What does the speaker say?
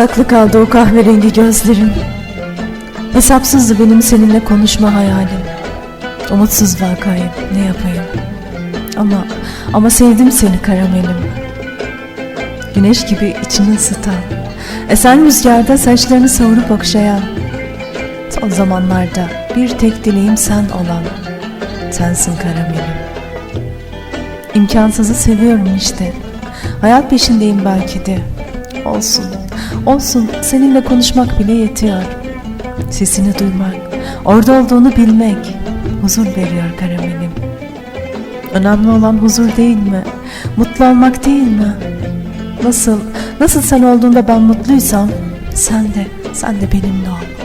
Saklı kaldı o kahverengi gözlerin. Hesapsızdı benim seninle konuşma hayalim. Umutsuz vakayım, ne yapayım? Ama, ama sevdim seni karamelim. Güneş gibi içini ısıtan, esen rüzgarda saçlarını savurup okşayan, son zamanlarda bir tek dileğim sen olan, sensin karamelim. İmkansızı seviyorum işte. Hayat peşindeyim belki de. Olsun, olsun seninle konuşmak bile yetiyor. Sesini duymak, orada olduğunu bilmek huzur veriyor karamelim. Önemli olan huzur değil mi? Mutlu olmak değil mi? Nasıl, nasıl sen olduğunda ben mutluysam sen de, sen de benimle ol.